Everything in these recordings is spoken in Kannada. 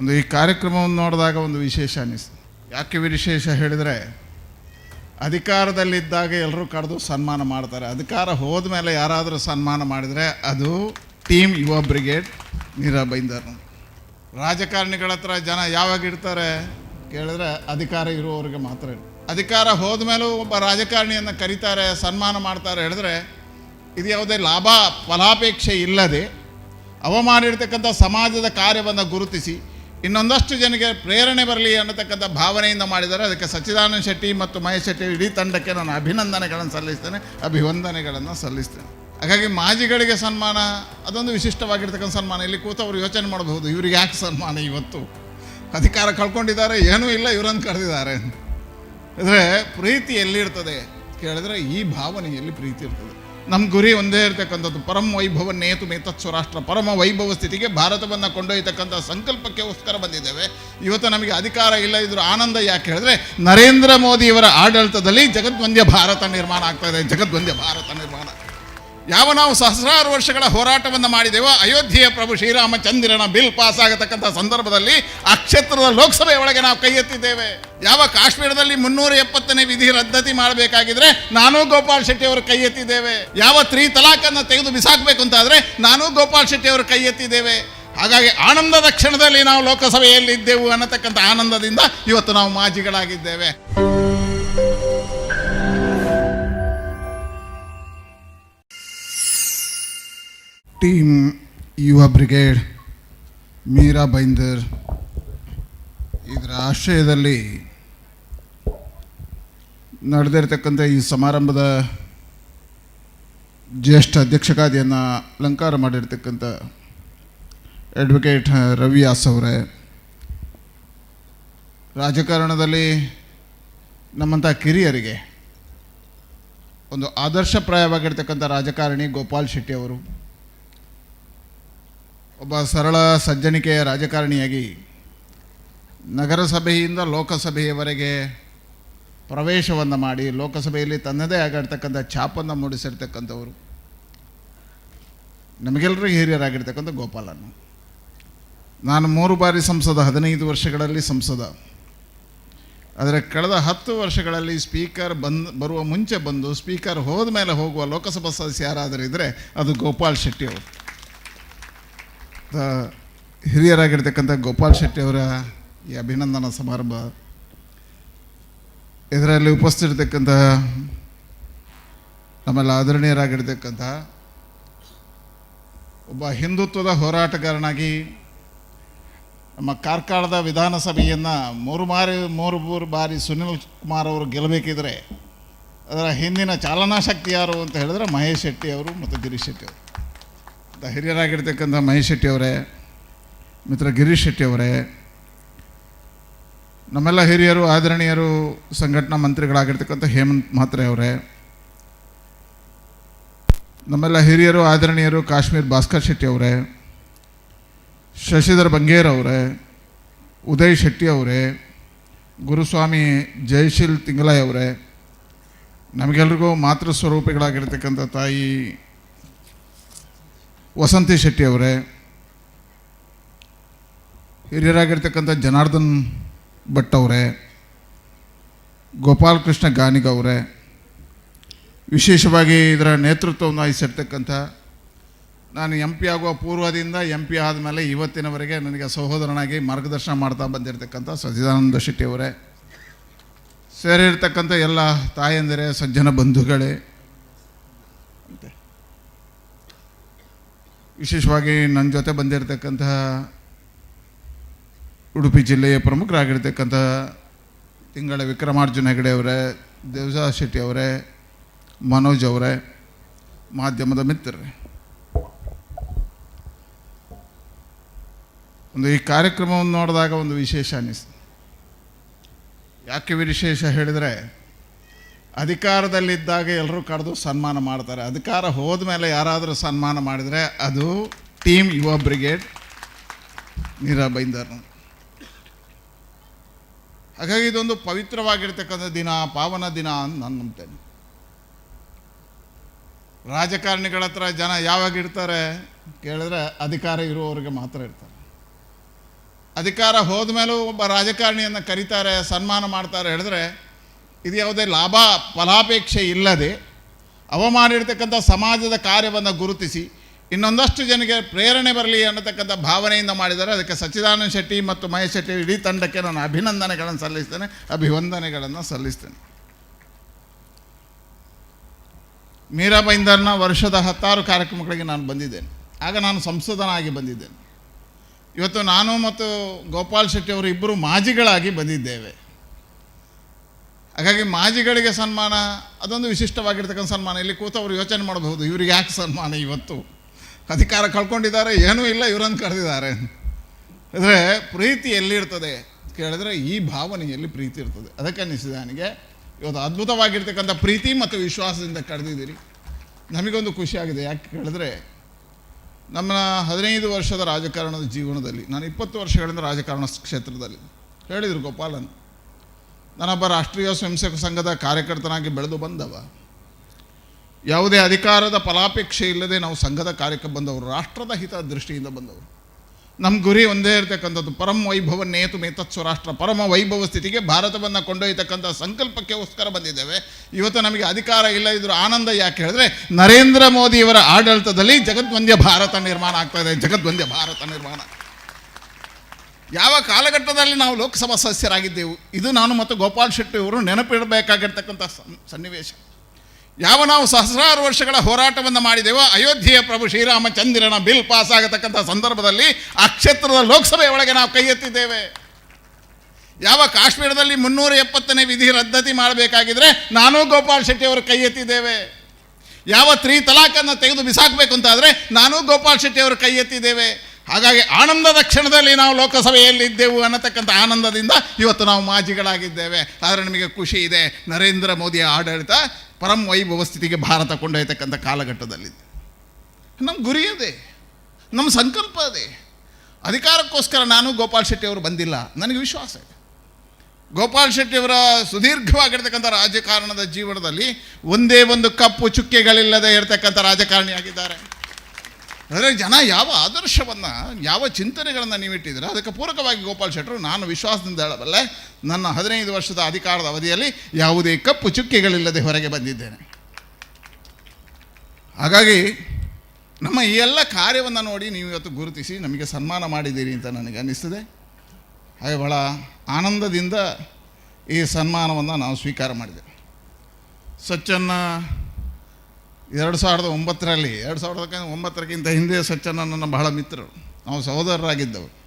ಒಂದು ಈ ಕಾರ್ಯಕ್ರಮವನ್ನು ನೋಡಿದಾಗ ಒಂದು ವಿಶೇಷ ಅನ್ನಿಸ್ತು ಯಾಕೆ ವಿಶೇಷ ಹೇಳಿದರೆ, ಅಧಿಕಾರದಲ್ಲಿದ್ದಾಗ ಎಲ್ಲರೂ ಕರೆದು ಸನ್ಮಾನ ಮಾಡ್ತಾರೆ. ಅಧಿಕಾರ ಹೋದ ಮೇಲೆ ಯಾರಾದರೂ ಸನ್ಮಾನ ಮಾಡಿದರೆ ಅದು ಟೀಮ್ ಯುವ ಬ್ರಿಗೇಡ್ ನೀರಾ ಬೈಂದರ್. ರಾಜಕಾರಣಿಗಳ ಹತ್ರ ಜನ ಯಾವಾಗ ಇರ್ತಾರೆ ಕೇಳಿದ್ರೆ ಅಧಿಕಾರ ಇರುವವರಿಗೆ ಮಾತ್ರ. ಅಧಿಕಾರ ಹೋದ ಮೇಲೂ ಒಬ್ಬ ರಾಜಕಾರಣಿಯನ್ನು ಕರೀತಾರೆ, ಸನ್ಮಾನ ಮಾಡ್ತಾರೆ ಹೇಳಿದ್ರೆ ಇದು ಯಾವುದೇ ಲಾಭ ಫಲಾಪೇಕ್ಷೆ ಇಲ್ಲದೆ ಅವಮಾನ ಮಾಡಿರ್ತಕ್ಕಂಥ ಸಮಾಜದ ಕಾರ್ಯವನ್ನು ಗುರುತಿಸಿ ಇನ್ನೊಂದಷ್ಟು ಜನಕ್ಕೆ ಪ್ರೇರಣೆ ಬರಲಿ ಅನ್ನತಕ್ಕಂಥ ಭಾವನೆಯಿಂದ ಮಾಡಿದರೆ ಅದಕ್ಕೆ ಸಚ್ಚಿದಾನಂದ ಶೆಟ್ಟಿ ಮತ್ತು ಮಹೇಶ್ ಶೆಟ್ಟಿ ಇಡೀ ತಂಡಕ್ಕೆ ನಾನು ಅಭಿನಂದನೆಗಳನ್ನು ಸಲ್ಲಿಸ್ತೇನೆ, ಅಭಿವಂದನೆಗಳನ್ನು ಸಲ್ಲಿಸ್ತೇನೆ. ಹಾಗಾಗಿ ಮಾಜಿಗಳಿಗೆ ಸನ್ಮಾನ, ಅದೊಂದು ವಿಶಿಷ್ಟವಾಗಿರ್ತಕ್ಕಂಥ ಸನ್ಮಾನ. ಇಲ್ಲಿ ಕೂತವರು ಯೋಚನೆ ಮಾಡಬಹುದು, ಇವ್ರಿಗೆ ಯಾಕೆ ಸನ್ಮಾನ ಇವತ್ತು? ಅಧಿಕಾರ ಕಳ್ಕೊಂಡಿದ್ದಾರೆ, ಏನೂ ಇಲ್ಲ, ಇವರನ್ನು ಕರೆದಿದ್ದಾರೆ ಅಂದರೆ ಪ್ರೀತಿ ಎಲ್ಲಿರ್ತದೆ ಕೇಳಿದ್ರೆ ಈ ಭಾವನೆಯಲ್ಲಿ ಪ್ರೀತಿ ಇರ್ತದೆ. ನಮ್ಮ ಗುರಿ ಒಂದೇ ಇರತಕ್ಕಂಥದ್ದು. ಪರಮ ವೈಭವ ನೇತು ಮೇತತ್ಸು ರಾಷ್ಟ್ರ. ಪರಮ ವೈಭವ ಸ್ಥಿತಿಗೆ ಭಾರತವನ್ನು ಕೊಂಡೊಯ್ತಕ್ಕಂಥ ಸಂಕಲ್ಪಕ್ಕೆ ಉಸ್ಕರ ಬಂದಿದ್ದೇವೆ. ಇವತ್ತು ನಮಗೆ ಅಧಿಕಾರ ಇಲ್ಲ ಇದ್ರ ಆನಂದ ಯಾಕೆ ಹೇಳಿದ್ರೆ, ನರೇಂದ್ರ ಮೋದಿಯವರ ಆಡಳಿತದಲ್ಲಿ ಜಗದ್ವಂದ್ಯ ಭಾರತ ನಿರ್ಮಾಣ ಆಗ್ತಾ ಇದೆ. ಜಗದ್ವಂದ್ಯ ಭಾರತ ನಿರ್ಮಾಣ. ಯಾವ ನಾವು ಸಹಸ್ರಾರು ವರ್ಷಗಳ ಹೋರಾಟವನ್ನು ಮಾಡಿದೆವೋ ಅಯೋಧ್ಯೆಯ ಪ್ರಭು ಶ್ರೀರಾಮಚಂದ್ರನ ಬಿಲ್ ಪಾಸ್ ಆಗತಕ್ಕಂಥ ಸಂದರ್ಭದಲ್ಲಿ ಆ ಕ್ಷೇತ್ರದ ಲೋಕಸಭೆ ಒಳಗೆ ನಾವು ಕೈ ಎತ್ತಿದ್ದೇವೆ. ಯಾವ ಕಾಶ್ಮೀರದಲ್ಲಿ ಮುನ್ನೂರ ಎಪ್ಪತ್ತನೇ ವಿಧಿ ರದ್ದತಿ ಮಾಡಬೇಕಾಗಿದ್ರೆ ನಾನು ಗೋಪಾಲ್ ಶೆಟ್ಟಿ ಅವರು ಕೈ ಎತ್ತಿದ್ದೇವೆ. ಯಾವ ತ್ರೀ ತಲಾಖನ್ನು ತೆಗೆದು ಬಿಸಾಕಬೇಕು ಅಂತಾದರೆ ನಾನು ಗೋಪಾಲ್ ಶೆಟ್ಟಿ ಅವರು ಕೈ ಎತ್ತಿದ್ದೇವೆ. ಹಾಗಾಗಿ ಆನಂದದ ಕ್ಷಣದಲ್ಲಿ ನಾವು ಲೋಕಸಭೆಯಲ್ಲಿ ಇದ್ದೆವು ಅನ್ನತಕ್ಕಂಥ ಆನಂದದಿಂದ ಇವತ್ತು ನಾವು ಮಾಜಿಗಳಾಗಿದ್ದೇವೆ. ಟೀಮ್ ಯುವ ಬ್ರಿಗೇಡ್ ಮೀರಾ ಬೈಂದರ್, ಇದರ ಆಶ್ರಯದಲ್ಲಿ ನಡೆದಿರ್ತಕ್ಕಂಥ ಈ ಸಮಾರಂಭದ ಜ್ಯೇಷ್ಠ ಅಧ್ಯಕ್ಷಗಾದಿಯನ್ನು ಅಲಂಕಾರ ಮಾಡಿರ್ತಕ್ಕಂಥ ಅಡ್ವೊಕೇಟ್ ರವಿಯಾಸ್ ಅವರೇ. ರಾಜಕಾರಣದಲ್ಲಿ ನಮ್ಮಂಥ ಕಿರಿಯರಿಗೆ ಒಂದು ಆದರ್ಶಪ್ರಾಯವಾಗಿರ್ತಕ್ಕಂಥ ರಾಜಕಾರಣಿ ಗೋಪಾಲ್ ಶೆಟ್ಟಿ ಅವರು ಒಬ್ಬ ಸರಳ ಸಜ್ಜನಿಕೆಯ ರಾಜಕಾರಣಿಯಾಗಿ ನಗರಸಭೆಯಿಂದ ಲೋಕಸಭೆಯವರೆಗೆ ಪ್ರವೇಶವನ್ನು ಮಾಡಿ ಲೋಕಸಭೆಯಲ್ಲಿ ತನ್ನದೇ ಆಗಿರ್ತಕ್ಕಂಥ ಛಾಪನ್ನು ಮೂಡಿಸಿರ್ತಕ್ಕಂಥವರು. ನಮಗೆಲ್ಲರಿಗೂ ಹಿರಿಯರಾಗಿರ್ತಕ್ಕಂಥ ಗೋಪಾಲನ್ನು ನಾನು ಮೂರು ಬಾರಿ ಸಂಸದ, ಹದಿನೈದು ವರ್ಷಗಳಲ್ಲಿ ಸಂಸದ. ಆದರೆ ಕಳೆದ ಹತ್ತು ವರ್ಷಗಳಲ್ಲಿ ಸ್ಪೀಕರ್ ಬಂದು, ಬರುವ ಮುಂಚೆ ಬಂದು ಸ್ಪೀಕರ್ ಹೋದ ಮೇಲೆ ಹೋಗುವ ಲೋಕಸಭಾ ಸದಸ್ಯ ಯಾರಾದರೂ ಇದ್ದರೆ ಅದು ಗೋಪಾಲ್ ಶೆಟ್ಟಿ ಅವರು ಹಿರಿಯರಾಗಿರ್ತಕ್ಕಂಥ ಗೋಪಾಲ್ ಶೆಟ್ಟಿ ಅವರ ಈ ಅಭಿನಂದನಾ ಸಮಾರಂಭ. ಇದರಲ್ಲಿ ಉಪಸ್ಥಿತಿರ್ತಕ್ಕಂಥ ನಮ್ಮೆಲ್ಲ ಆದರಣೀಯರಾಗಿರ್ತಕ್ಕಂಥ ಒಬ್ಬ ಹಿಂದುತ್ವದ ಹೋರಾಟಗಾರನಾಗಿ ನಮ್ಮ ಕಾರ್ಕಳದ ವಿಧಾನಸಭೆಯನ್ನು ಮೂರು ಬಾರಿ, ಮೂರು ಮೂರು ಬಾರಿ ಸುನಿಲ್ ಕುಮಾರ್ ಅವರು ಗೆಲ್ಲಬೇಕಿದ್ರೆ ಅದರ ಹಿಂದಿನ ಚಾಲನಾ ಶಕ್ತಿ ಯಾರು ಅಂತ ಹೇಳಿದ್ರೆ ಮಹೇಶ್ ಶೆಟ್ಟಿ ಅವರು ಮತ್ತು ಗಿರೀಶ್ ಶೆಟ್ಟಿ ಹಿರಿಯರಾಗಿರ್ತಕ್ಕಂಥ ಮಹೇಶ್ ಶೆಟ್ಟಿಯವರೇ, ಮಿತ್ರ ಗಿರೀಶ್ ಶೆಟ್ಟಿಯವರೇ, ನಮ್ಮೆಲ್ಲ ಹಿರಿಯರು, ಆದರಣೀಯರು, ಸಂಘಟನಾ ಮಂತ್ರಿಗಳಾಗಿರ್ತಕ್ಕಂಥ ಹೇಮಂತ್ ಮಾತ್ರೆ ಅವರೇ, ನಮ್ಮೆಲ್ಲ ಹಿರಿಯರು, ಆದರಣೀಯರು, ಕಾಶ್ಮೀರ್ ಭಾಸ್ಕರ್ ಶೆಟ್ಟಿ ಅವರೇ, ಶಶಿಧರ್ ಬಂಗೇರ್ ಅವರೇ, ಉದಯ್ ಶೆಟ್ಟಿ ಅವರೇ, ಗುರುಸ್ವಾಮಿ ಜಯಶೀಲ್ ತಿಂಗಳೈ ಅವರೇ, ನಮಗೆಲ್ರಿಗೂ ಮಾತೃ ಸ್ವರೂಪಿಗಳಾಗಿರ್ತಕ್ಕಂಥ ತಾಯಿ ವಸಂತಿ ಶೆಟ್ಟಿ ಅವರೇ, ಹಿರಿಯರಾಗಿರ್ತಕ್ಕಂಥ ಜನಾರ್ದನ್ ಭಟ್ ಅವರೇ, ಗೋಪಾಲಕೃಷ್ಣ ಗಾನಿಗ ಅವರೇ, ವಿಶೇಷವಾಗಿ ಇದರ ನೇತೃತ್ವವನ್ನು ವಹಿಸಿರ್ತಕ್ಕಂಥ ನಾನು ಎಂ ಪಿ ಆಗುವ ಪೂರ್ವದಿಂದ ಎಂ ಪಿ ಆದಮೇಲೆ ಇವತ್ತಿನವರೆಗೆ ನನಗೆ ಸಹೋದರನಾಗಿ ಮಾರ್ಗದರ್ಶನ ಮಾಡ್ತಾ ಬಂದಿರತಕ್ಕಂಥ ಸಚ್ಚಿದಾನಂದ ಶೆಟ್ಟಿ ಅವರೇ. ಸೇರಿರ್ತಕ್ಕಂಥ ಎಲ್ಲ ತಾಯಂದಿರೇ, ಸಜ್ಜನ ಬಂಧುಗಳೇ ವಿಶೇಷವಾಗಿ ನನ್ನ ಜೊತೆ ಬಂದಿರತಕ್ಕಂತಹ ಉಡುಪಿ ಜಿಲ್ಲೆಯ ಪ್ರಮುಖರಾಗಿರ್ತಕ್ಕಂಥ ತಿಂಗಳ ವಿಕ್ರಮಾರ್ಜುನ ಹೆಗಡೆ ಅವರೇ ದೇವಸಾ ಶೆಟ್ಟಿ ಅವರೇ, ಮನೋಜ್ ಅವರೇ, ಮಾಧ್ಯಮದ ಮಿತ್ರರೇ. ಒಂದು ಈ ಕಾರ್ಯಕ್ರಮವನ್ನು ನೋಡಿದಾಗ ಒಂದು ವಿಶೇಷ ಅನ್ನಿಸ್ತು. ಯಾಕೆ ವಿಶೇಷ ಹೇಳಿದರೆ ಅಧಿಕಾರದಲ್ಲಿದ್ದಾಗ ಎಲ್ಲರೂ ಕರೆದು ಸನ್ಮಾನ ಮಾಡ್ತಾರೆ. ಅಧಿಕಾರ ಹೋದ ಮೇಲೆ ಯಾರಾದರೂ ಸನ್ಮಾನ ಮಾಡಿದರೆ ಅದು ಟೀಮ್ ಯುವ ಬ್ರಿಗೇಡ್ ನೀರಾ ಬೈಂದರ್ ಹಾಗಾಗಿ ಇದೊಂದು ಪವಿತ್ರವಾಗಿರ್ತಕ್ಕಂಥ ದಿನ, ಪಾವನ ದಿನ ಅಂತ ನಾನು ನಂಬ್ತೇನೆ. ರಾಜಕಾರಣಿಗಳ ಹತ್ರ ಜನ ಯಾವಾಗ ಇರ್ತಾರೆ ಕೇಳಿದ್ರೆ ಅಧಿಕಾರ ಇರುವವರಿಗೆ ಮಾತ್ರ ಇರ್ತಾರೆ. ಅಧಿಕಾರ ಹೋದ ಮೇಲೂ ಒಬ್ಬ ರಾಜಕಾರಣಿಯನ್ನು ಕರೀತಾರೆ, ಸನ್ಮಾನ ಮಾಡ್ತಾರೆ, ಹೇಳಿದ್ರೆ ಇದು ಯಾವುದೇ ಲಾಭ ಫಲಾಪೇಕ್ಷೆ ಇಲ್ಲದೆ ಅವ ಮಾಡಿರ್ತಕ್ಕಂಥ ಸಮಾಜದ ಕಾರ್ಯವನ್ನು ಗುರುತಿಸಿ ಇನ್ನೊಂದಷ್ಟು ಜನಕ್ಕೆ ಪ್ರೇರಣೆ ಬರಲಿ ಅನ್ನತಕ್ಕಂಥ ಭಾವನೆಯಿಂದ ಮಾಡಿದರೆ ಅದಕ್ಕೆ ಸಚ್ಚಿದಾನಂದ ಶೆಟ್ಟಿ ಮತ್ತು ಮಹೇಶ್ ಶೆಟ್ಟಿ ಇಡೀ ತಂಡಕ್ಕೆ ನಾನು ಅಭಿನಂದನೆಗಳನ್ನು ಸಲ್ಲಿಸ್ತೇನೆ, ಅಭಿವಂದನೆಗಳನ್ನು ಸಲ್ಲಿಸ್ತೇನೆ. ಮೀರಾ ಬೈಂದರ್ನ ವರ್ಷದ ಹತ್ತಾರು ಕಾರ್ಯಕ್ರಮಗಳಿಗೆ ನಾನು ಬಂದಿದ್ದೇನೆ. ಆಗ ನಾನು ಸಂಸದನಾಗಿ ಬಂದಿದ್ದೇನೆ. ಇವತ್ತು ನಾನು ಮತ್ತು ಗೋಪಾಲ್ ಶೆಟ್ಟಿ ಅವರು ಇಬ್ಬರು ಮಾಜಿಗಳಾಗಿ ಬಂದಿದ್ದೇವೆ. ಹಾಗಾಗಿ ಮಾಜಿಗಳಿಗೆ ಸನ್ಮಾನ, ಅದೊಂದು ವಿಶಿಷ್ಟವಾಗಿರ್ತಕ್ಕಂಥ ಸನ್ಮಾನ. ಇಲ್ಲಿ ಕೂತವರು ಯೋಚನೆ ಮಾಡಬಹುದು, ಇವ್ರಿಗೆ ಯಾಕೆ ಸನ್ಮಾನ ಇವತ್ತು? ಅಧಿಕಾರ ಕಳ್ಕೊಂಡಿದ್ದಾರೆ, ಏನೂ ಇಲ್ಲ, ಇವರನ್ನು ಕರೆದಿದ್ದಾರೆ. ಅಂದರೆ ಪ್ರೀತಿ ಎಲ್ಲಿರ್ತದೆ ಕೇಳಿದ್ರೆ ಈ ಭಾವನೆಯಲ್ಲಿ ಪ್ರೀತಿ ಇರ್ತದೆ. ಅದಕ್ಕೆ ಅನ್ನಿಸಿದೆ ನನಗೆ ಇವತ್ತು ಅದ್ಭುತವಾಗಿರ್ತಕ್ಕಂಥ ಪ್ರೀತಿ ಮತ್ತು ವಿಶ್ವಾಸದಿಂದ ಕರೆದಿದ್ದೀರಿ. ನಮಗೊಂದು ಖುಷಿಯಾಗಿದೆ ಯಾಕೆ ಕೇಳಿದ್ರೆ, ನಮ್ಮ ಹದಿನೈದು ವರ್ಷದ ರಾಜಕಾರಣದ ಜೀವನದಲ್ಲಿ, ನಾನು ಇಪ್ಪತ್ತು ವರ್ಷಗಳಿಂದ ರಾಜಕಾರಣ ಕ್ಷೇತ್ರದಲ್ಲಿ, ಹೇಳಿದರು ಗೋಪಾಲನ್ ನಾನೊಬ್ಬ ರಾಷ್ಟ್ರೀಯ ಸ್ವಯಂ ಸೇವಕ ಸಂಘದ ಕಾರ್ಯಕರ್ತನಾಗಿ ಬೆಳೆದು ಬಂದವ. ಯಾವುದೇ ಅಧಿಕಾರದ ಫಲಾಪೇಕ್ಷೆ ಇಲ್ಲದೆ ನಾವು ಸಂಘದ ಕಾರ್ಯಕ್ಕೆ ಬಂದವರು, ರಾಷ್ಟ್ರದ ಹಿತ ದೃಷ್ಟಿಯಿಂದ ಬಂದವರು. ನಮ್ಮ ಗುರಿ ಒಂದೇ ಇರತಕ್ಕಂಥದ್ದು, ಪರಮ ವೈಭವ ನೇತು ಮೇತತ್ಸು ರಾಷ್ಟ್ರ, ಪರಮ ವೈಭವ ಸ್ಥಿತಿಗೆ ಭಾರತವನ್ನು ಕೊಂಡೊಯ್ಯತಕ್ಕಂಥ ಸಂಕಲ್ಪಕ್ಕೋಸ್ಕರ ಬಂದಿದ್ದೇವೆ. ಇವತ್ತು ನಮಗೆ ಅಧಿಕಾರ ಇಲ್ಲ ಇದ್ರೂ ಆನಂದ ಯಾಕೆ ಹೇಳಿದ್ರೆ, ನರೇಂದ್ರ ಮೋದಿಯವರ ಆಡಳಿತದಲ್ಲಿ ಜಗದ್ವಂದ್ಯ ಭಾರತ ನಿರ್ಮಾಣ ಆಗ್ತಾ ಇದೆ ಜಗದ್ವಂದ್ಯ ಭಾರತ ನಿರ್ಮಾಣ. ಯಾವ ಕಾಲಘಟ್ಟದಲ್ಲಿ ನಾವು ಲೋಕಸಭಾ ಸದಸ್ಯರಾಗಿದ್ದೆವು? ಇದು ನಾನು ಮತ್ತು ಗೋಪಾಲ್ ಶೆಟ್ಟಿ ಅವರು ನೆನಪಿಡಬೇಕಾಗಿರ್ತಕ್ಕಂಥ ಸನ್- ಸನ್ನಿವೇಶ. ಯಾವ ನಾವು ಸಹಸ್ರಾರು ವರ್ಷಗಳ ಹೋರಾಟವನ್ನು ಮಾಡಿದೆವೋ, ಅಯೋಧ್ಯೆಯ ಪ್ರಭು ಶ್ರೀರಾಮಚಂದ್ರನ ಬಿಲ್ ಪಾಸ್ ಆಗತಕ್ಕಂಥ ಸಂದರ್ಭದಲ್ಲಿ ಆ ಕ್ಷೇತ್ರದ ಲೋಕಸಭೆಯೊಳಗೆ ನಾವು ಕೈ ಎತ್ತಿದ್ದೇವೆ. ಯಾವ ಕಾಶ್ಮೀರದಲ್ಲಿ ಮುನ್ನೂರ ಎಪ್ಪತ್ತನೇ ವಿಧಿ ರದ್ದತಿ ಮಾಡಬೇಕಾಗಿದ್ರೆ ನಾನು ಗೋಪಾಲ್ ಶೆಟ್ಟಿ ಅವರು ಕೈ ಎತ್ತಿದ್ದೇವೆ. ಯಾವ ತ್ರೀ ತಲಾಖನ್ನು ತೆಗೆದು ಬಿಸಾಕಬೇಕು ಅಂತಾದರೆ ನಾನು ಗೋಪಾಲ್ ಶೆಟ್ಟಿ ಅವರು ಕೈ ಎತ್ತಿದ್ದೇವೆ. ಹಾಗಾಗಿ ಆನಂದದ ಕ್ಷಣದಲ್ಲಿ ನಾವು ಲೋಕಸಭೆಯಲ್ಲಿ ಇದ್ದೆವು ಅನ್ನತಕ್ಕಂಥ ಆನಂದದಿಂದ ಇವತ್ತು ನಾವು ಮಾಜಿಗಳಾಗಿದ್ದೇವೆ. ಆದರೆ ನಿಮಗೆ ಖುಷಿ ಇದೆ, ನರೇಂದ್ರ ಮೋದಿಯ ಆಡಳಿತ ಪರಂ ವೈಭವ ಸ್ಥಿತಿಗೆ ಭಾರತ ಕೊಂಡೊಯ್ತಕ್ಕಂಥ ಕಾಲಘಟ್ಟದಲ್ಲಿದೆ ನಮ್ಮ ಗುರಿ ಅದೇ ನಮ್ಮ ಸಂಕಲ್ಪ ಅದೇ. ಅಧಿಕಾರಕ್ಕೋಸ್ಕರ ನಾನು ಗೋಪಾಲ್ ಶೆಟ್ಟಿ ಅವರು ಬಂದಿಲ್ಲ, ನನಗೆ ವಿಶ್ವಾಸ ಇದೆ. ಗೋಪಾಲ್ ಶೆಟ್ಟಿಯವರ ಸುದೀರ್ಘವಾಗಿರ್ತಕ್ಕಂಥ ರಾಜಕಾರಣದ ಜೀವನದಲ್ಲಿ ಒಂದೇ ಒಂದು ಕಪ್ಪು ಚುಕ್ಕೆಗಳಿಲ್ಲದೆ ಇರತಕ್ಕಂಥ ರಾಜಕಾರಣಿಯಾಗಿದ್ದಾರೆ ಅಂದರೆ ಜನ ಯಾವ ಆದರ್ಶವನ್ನು, ಯಾವ ಚಿಂತನೆಗಳನ್ನು ನೀವಿಟ್ಟಿದ್ದೀರ, ಅದಕ್ಕೆ ಪೂರಕವಾಗಿ ಗೋಪಾಲ್ ಶೆಟ್ಟರು ನಾನು ವಿಶ್ವಾಸದಿಂದ ಹೇಳಬಲ್ಲೆ, ನನ್ನ ಹದಿನೈದು ವರ್ಷದ ಅಧಿಕಾರದ ಅವಧಿಯಲ್ಲಿ ಯಾವುದೇ ಕಪ್ಪು ಚುಕ್ಕೆಗಳಿಲ್ಲದೆ ಹೊರಗೆ ಬಂದಿದ್ದೇನೆ. ಹಾಗಾಗಿ ನಮ್ಮ ಈ ಎಲ್ಲ ಕಾರ್ಯವನ್ನು ನೋಡಿ ನೀವು ಇವತ್ತು ಗುರುತಿಸಿ ನಮಗೆ ಸನ್ಮಾನ ಮಾಡಿದ್ದೀರಿ ಅಂತ ನನಗೆ ಅನ್ನಿಸ್ತದೆ. ಹಾಗೆ ಬಹಳ ಆನಂದದಿಂದ ಈ ಸನ್ಮಾನವನ್ನು ನಾವು ಸ್ವೀಕಾರ ಮಾಡಿದೆ. ಸಚ್ಚನ್ನ ಎರಡು ಸಾವಿರದ ಒಂಬತ್ತರಲ್ಲಿ, ಎರಡು ಸಾವಿರದ ಒಂಬತ್ತರಕ್ಕಿಂತ ಹಿಂದೆ ಸಚ್ಚನ ನನ್ನ ಬಹಳ ಮಿತ್ರರು. ನಾವು ಸಹೋದರರಾಗಿದ್ದವರು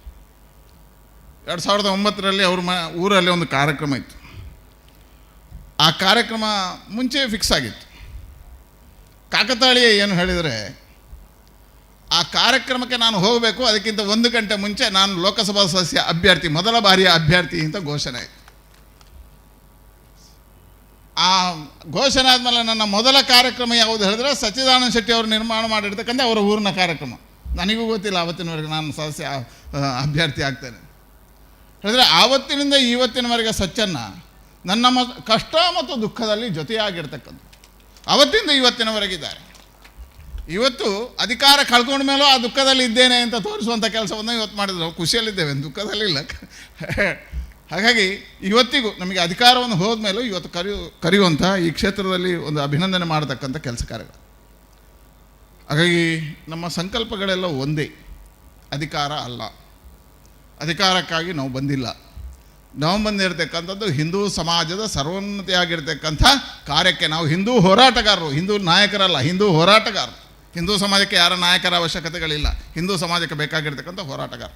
ಎರಡು ಸಾವಿರದ ಒಂಬತ್ತರಲ್ಲಿ ಅವ್ರ ಮ, ಊರಲ್ಲಿ ಒಂದು ಕಾರ್ಯಕ್ರಮ ಇತ್ತು. ಆ ಕಾರ್ಯಕ್ರಮ ಮುಂಚೆ ಫಿಕ್ಸ್ ಆಗಿತ್ತು. ಕಾಕತಾಳೀಯ ಏನು ಹೇಳಿದರೆ, ಆ ಕಾರ್ಯಕ್ರಮಕ್ಕೆ ನಾನು ಹೋಗಬೇಕು, ಅದಕ್ಕಿಂತ ಒಂದು ಗಂಟೆ ಮುಂಚೆ ನಾನು ಲೋಕಸಭಾ ಸದಸ್ಯ ಅಭ್ಯರ್ಥಿ, ಮೊದಲ ಬಾರಿಯ ಅಭ್ಯರ್ಥಿ ಅಂತ ಘೋಷಣೆ ಆಯಿತು. ಆ ಘೋಷಣೆ ಆದಮೇಲೆ ನನ್ನ ಮೊದಲ ಕಾರ್ಯಕ್ರಮ ಯಾವುದು ಹೇಳಿದ್ರೆ ಸಚ್ಚಿದಾನಂದ ಶೆಟ್ಟಿ ಅವರು ನಿರ್ಮಾಣ ಮಾಡಿರ್ತಕ್ಕಂಥ ಅವರ ಊರಿನ ಕಾರ್ಯಕ್ರಮ. ನನಗೂ ಗೊತ್ತಿಲ್ಲ ಆವತ್ತಿನವರೆಗೆ ನಾನು ಸದಸ್ಯ ಅಭ್ಯರ್ಥಿ ಆಗ್ತೇನೆ. ಹೇಳಿದ್ರೆ ಆವತ್ತಿನಿಂದ ಇವತ್ತಿನವರೆಗೆ ಸಚ್ಚನ್ನ ನನ್ನ ಮ, ಕಷ್ಟ ಮತ್ತು ದುಃಖದಲ್ಲಿ ಜೊತೆಯಾಗಿರ್ತಕ್ಕಂಥ ಅವತ್ತಿಂದ ಇವತ್ತಿನವರೆಗಿದ್ದಾರೆ ಇವತ್ತು ಅಧಿಕಾರ ಕಳ್ಕೊಂಡ ಮೇಲೂ ಆ ದುಃಖದಲ್ಲಿ ಇದ್ದೇನೆ ಅಂತ ತೋರಿಸುವಂಥ ಕೆಲಸವನ್ನು ಇವತ್ತು ಮಾಡಿದ್ರು. ಖುಷಿಯಲ್ಲಿದ್ದೇವೆ, ದುಃಖದಲ್ಲಿ ಇಲ್ಲ. ಹಾಗಾಗಿ ಇವತ್ತಿಗೂ ನಮಗೆ ಅಧಿಕಾರವನ್ನು ಹೋದ್ಮೇಲೂ ಇವತ್ತು ಕರೆಯು ಕರೆಯುವಂಥ ಈ ಕ್ಷೇತ್ರದಲ್ಲಿ ಒಂದು ಅಭಿನಂದನೆ ಮಾಡತಕ್ಕಂಥ ಕೆಲಸ ಕಾರ್ಯಗಳು. ಹಾಗಾಗಿ ನಮ್ಮ ಸಂಕಲ್ಪಗಳೆಲ್ಲ ಒಂದೇ. ಅಧಿಕಾರ ಅಲ್ಲ. ಅಧಿಕಾರಕ್ಕಾಗಿ ನಾವು ಬಂದಿಲ್ಲ. ನಾವು ಬಂದಿರತಕ್ಕಂಥದ್ದು ಹಿಂದೂ ಸಮಾಜದ ಸರ್ವೋನ್ನತಿಯಾಗಿರ್ತಕ್ಕಂಥ ಕಾರ್ಯಕ್ಕೆ ನಾವು ಹಿಂದೂ ಹೋರಾಟಗಾರರು, ಹಿಂದೂ ನಾಯಕರಲ್ಲ, ಹಿಂದೂ ಹೋರಾಟಗಾರರು. ಹಿಂದೂ ಸಮಾಜಕ್ಕೆ ಯಾರ ನಾಯಕರ ಅವಶ್ಯಕತೆಗಳಿಲ್ಲ. ಹಿಂದೂ ಸಮಾಜಕ್ಕೆ ಬೇಕಾಗಿರ್ತಕ್ಕಂಥ ಹೋರಾಟಗಾರ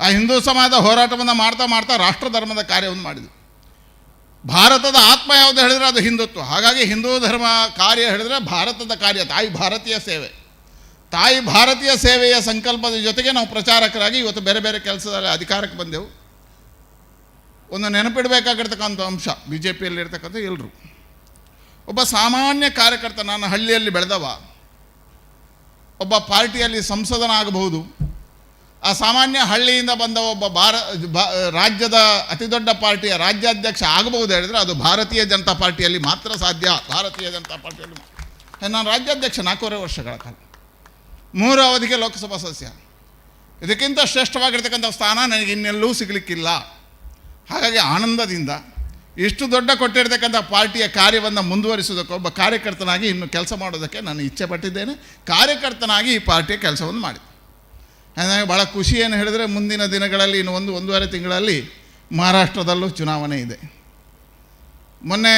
ಆ ಹಿಂದೂ ಸಮಾಜದ ಹೋರಾಟವನ್ನು ಮಾಡ್ತಾ ಮಾಡ್ತಾ ರಾಷ್ಟ್ರ ಧರ್ಮದ ಕಾರ್ಯವನ್ನು ಮಾಡಿದ್ವಿ ಭಾರತದ ಆತ್ಮ ಯಾವುದು ಹೇಳಿದ್ರೆ ಅದು ಹಿಂದುತ್ವ. ಹಾಗಾಗಿ ಹಿಂದೂ ಧರ್ಮ ಕಾರ್ಯ ಹೇಳಿದ್ರೆ ಭಾರತದ ಕಾರ್ಯ, ತಾಯಿ ಭಾರತೀಯ ಸೇವೆ. ತಾಯಿ ಭಾರತೀಯ ಸೇವೆಯ ಸಂಕಲ್ಪದ ಜೊತೆಗೆ ನಾವು ಪ್ರಚಾರಕರಾಗಿ ಇವತ್ತು ಬೇರೆ ಬೇರೆ ಕೆಲಸದಲ್ಲಿ ಅಧಿಕಾರಕ್ಕೆ ಬಂದೆವು. ಒಂದು ನೆನಪಿಡಬೇಕಾಗಿರ್ತಕ್ಕಂಥ ಅಂಶ ಬಿ ಜೆ ಪಿಯಲ್ಲಿರ್ತಕ್ಕಂಥ ಎಲ್ಲರೂ ಒಬ್ಬ ಸಾಮಾನ್ಯ ಕಾರ್ಯಕರ್ತ, ನಾನು ಹಳ್ಳಿಯಲ್ಲಿ ಬೆಳೆದವ. ಒಬ್ಬ ಪಾರ್ಟಿಯಲ್ಲಿ ಸಂಸದನಾಗಬಹುದು. ಆ ಸಾಮಾನ್ಯ ಹಳ್ಳಿಯಿಂದ ಬಂದ ಒಬ್ಬ ಭಾರ ರಾಜ್ಯದ ಅತಿ ದೊಡ್ಡ ಪಾರ್ಟಿಯ ರಾಜ್ಯಾಧ್ಯಕ್ಷ ಆಗಬಹುದು ಹೇಳಿದ್ರೆ ಅದು ಭಾರತೀಯ ಜನತಾ ಪಾರ್ಟಿಯಲ್ಲಿ ಮಾತ್ರ ಸಾಧ್ಯ. ಭಾರತೀಯ ಜನತಾ ಪಾರ್ಟಿಯಲ್ಲಿ. ನಾನು ರಾಜ್ಯಾಧ್ಯಕ್ಷ ನಾಲ್ಕೂವರೆ ವರ್ಷಗಳ ಕಾಲ. ಮೂರು ಅವಧಿಗೆ ಲೋಕಸಭಾ ಸದಸ್ಯ. ಇದಕ್ಕಿಂತ ಶ್ರೇಷ್ಠವಾಗಿರ್ತಕ್ಕಂಥ ಸ್ಥಾನ ನನಗೆ ಇನ್ನೆಲ್ಲೂ ಸಿಗಲಿಕ್ಕಿಲ್ಲ. ಹಾಗಾಗಿ ಆನಂದದಿಂದ ಇಷ್ಟು ದೊಡ್ಡ ಕೊಟ್ಟಿರ್ತಕ್ಕಂಥ ಪಾರ್ಟಿಯ ಕಾರ್ಯವನ್ನು ಮುಂದುವರಿಸೋದಕ್ಕೆ ಒಬ್ಬ ಕಾರ್ಯಕರ್ತನಾಗಿ ಇನ್ನು ಕೆಲಸ ಮಾಡೋದಕ್ಕೆ ನಾನು ಇಚ್ಛೆ ಪಟ್ಟಿದ್ದೇನೆ. ಕಾರ್ಯಕರ್ತನಾಗಿ ಈ ಪಾರ್ಟಿಯ ಕೆಲಸವನ್ನು ಮಾಡಿದೆ. ನನಗೆ ಭಾಳ ಖುಷಿ ಏನು ಹೇಳಿದ್ರೆ ಮುಂದಿನ ದಿನಗಳಲ್ಲಿ, ಇನ್ನು ಒಂದು, ಒಂದೂವರೆ ತಿಂಗಳಲ್ಲಿ ಮಹಾರಾಷ್ಟ್ರದಲ್ಲೂ ಚುನಾವಣೆ ಇದೆ. ಮೊನ್ನೆ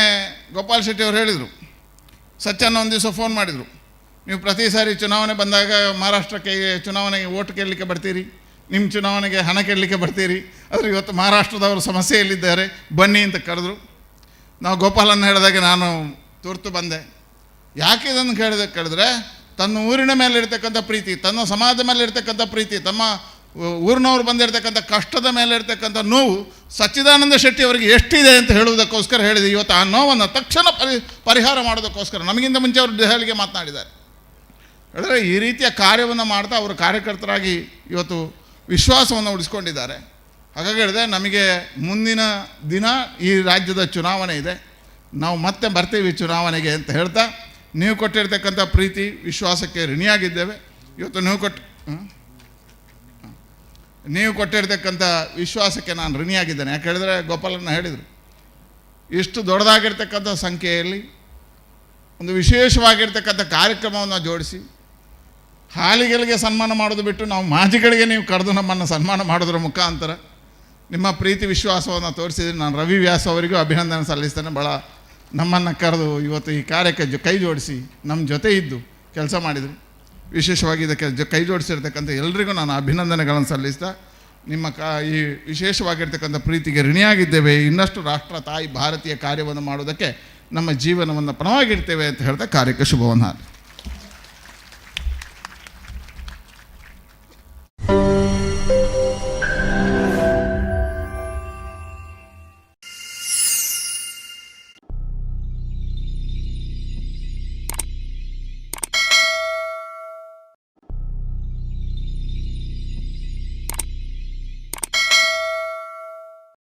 ಗೋಪಾಲ್ ಶೆಟ್ಟಿ ಅವರು ಹೇಳಿದರು, ಸಚ್ಚನ್ನ ಒಂದು ದಿವಸ ಫೋನ್ ಮಾಡಿದರು, ನೀವು ಪ್ರತಿ ಸಾರಿ ಚುನಾವಣೆ ಬಂದಾಗ ಮಹಾರಾಷ್ಟ್ರಕ್ಕೆ ಚುನಾವಣೆಗೆ ಓಟ್ ಕೇಳಲಿಕ್ಕೆ ಬರ್ತೀರಿ, ನಿಮ್ಮ ಚುನಾವಣೆಗೆ ಹಣ ಕೇಳಲಿಕ್ಕೆ ಬರ್ತೀರಿ, ಆದರೆ ಇವತ್ತು ಮಹಾರಾಷ್ಟ್ರದವರು ಸಮಸ್ಯೆಯಲ್ಲಿದ್ದಾರೆ, ಬನ್ನಿ ಅಂತ ಕರೆದ್ರು. ನಾವು ಗೋಪಾಲನ್ನು ಹೇಳಿದಾಗ ನಾನು ತುರ್ತು ಬಂದೆ. ಯಾಕೆ ಇದನ್ನು ಕೇಳಿದ ಕೇಳಿದ್ರೆ ತನ್ನ ಊರಿನ ಮೇಲೆ ಇರ್ತಕ್ಕಂಥ ಪ್ರೀತಿ, ತನ್ನ ಸಮಾಜದ ಮೇಲೆ ಇರ್ತಕ್ಕಂಥ ಪ್ರೀತಿ, ತಮ್ಮ ಊರಿನವ್ರು ಬಂದಿರತಕ್ಕಂಥ ಕಷ್ಟದ ಮೇಲೆ ಇರ್ತಕ್ಕಂಥ ನೋವು ಸಚ್ಚಿದಾನಂದ ಶೆಟ್ಟಿ ಅವರಿಗೆ ಎಷ್ಟಿದೆ ಅಂತ ಹೇಳುವುದಕ್ಕೋಸ್ಕರ ಹೇಳಿದೆ. ಇವತ್ತು ಆ ನೋವನ್ನು ತಕ್ಷಣ ಪರಿ, ಪರಿಹಾರ ಮಾಡೋದಕ್ಕೋಸ್ಕರ ನಮಗಿಂತ ಮುಂಚೆ ಅವರು ದೆಹಲಿಗೆ ಮಾತನಾಡಿದ್ದಾರೆ. ಹೇಳಿದ್ರೆ ಈ ರೀತಿಯ ಕಾರ್ಯವನ್ನು ಮಾಡ್ತಾ ಅವರು ಕಾರ್ಯಕರ್ತರಾಗಿ ಇವತ್ತು ವಿಶ್ವಾಸವನ್ನು ಉಳಿಸ್ಕೊಂಡಿದ್ದಾರೆ. ಹಾಗಾಗಿ ಹೇಳಿದೆ ನಮಗೆ ಮುಂದಿನ ದಿನ ಈ ರಾಜ್ಯದ ಚುನಾವಣೆ ಇದೆ. ನಾವು ಮತ್ತೆ ಬರ್ತೀವಿ ಚುನಾವಣೆಗೆ ಅಂತ ಹೇಳ್ತಾ ನೀವು ಕೊಟ್ಟಿರ್ತಕ್ಕಂಥ ಪ್ರೀತಿ, ವಿಶ್ವಾಸಕ್ಕೆ ಋಣಿಯಾಗಿದ್ದೇವೆ. ಇವತ್ತು ನೀವು ಕೊಟ್ಟು ನೀವು ಕೊಟ್ಟಿರ್ತಕ್ಕಂಥ ವಿಶ್ವಾಸಕ್ಕೆ ನಾನು ಋಣಿಯಾಗಿದ್ದೇನೆ. ಯಾಕೆ ಹೇಳಿದ್ರೆ ಗೋಪಾಲನ್ನ ಹೇಳಿದರು, ಇಷ್ಟು ದೊಡ್ಡದಾಗಿರ್ತಕ್ಕಂಥ ಸಂಖ್ಯೆಯಲ್ಲಿ ಒಂದು ವಿಶೇಷವಾಗಿರ್ತಕ್ಕಂಥ ಕಾರ್ಯಕ್ರಮವನ್ನು ಜೋಡಿಸಿ ಹಾಲಿಗೆಗಳಿಗೆ ಸನ್ಮಾನ ಮಾಡೋದು ಬಿಟ್ಟು ನಾವು ಮಾಜಿಗಳಿಗೆ ನೀವು ಕರೆದು ನಮ್ಮನ್ನು ಸನ್ಮಾನ ಮಾಡೋದ್ರ ಮುಖಾಂತರ ನಿಮ್ಮ ಪ್ರೀತಿ, ವಿಶ್ವಾಸವನ್ನು ತೋರಿಸಿದ್ರೆ ನಾನು ರವಿ ವ್ಯಾಸ ಅವರಿಗೂ ಅಭಿನಂದನೆ ಸಲ್ಲಿಸ್ತೇನೆ. ಭಾಳ ನಮ್ಮನ್ನು ಕರೆದು ಇವತ್ತು ಈ ಕಾರ್ಯಕ್ಕೆ ಜೊ ಕೈ ಜೋಡಿಸಿ ನಮ್ಮ ಜೊತೆ ಇದ್ದು ಕೆಲಸ ಮಾಡಿದರು ವಿಶೇಷವಾಗಿ ಇದಕ್ಕೆ ಜೊ ಕೈ ಜೋಡಿಸಿರ್ತಕ್ಕಂಥ ಎಲ್ರಿಗೂ ನಾನು ಅಭಿನಂದನೆಗಳನ್ನು ಸಲ್ಲಿಸ್ತಾ, ನಿಮ್ಮ ಕಾ ಈ ವಿಶೇಷವಾಗಿರ್ತಕ್ಕಂಥ ಪ್ರೀತಿಗೆ ಋಣಿಯಾಗಿದ್ದೇವೆ ಇನ್ನಷ್ಟು ರಾಷ್ಟ್ರ, ತಾಯಿ, ಭಾರತೀಯ ಕಾರ್ಯವನ್ನು ಮಾಡೋದಕ್ಕೆ ನಮ್ಮ ಜೀವನವನ್ನು ಪಣವಾಗಿಡ್ತೇವೆ ಅಂತ ಹೇಳ್ತಾ ಕಾರ್ಯಕ್ಕೆ ಶುಭವನ್ನು.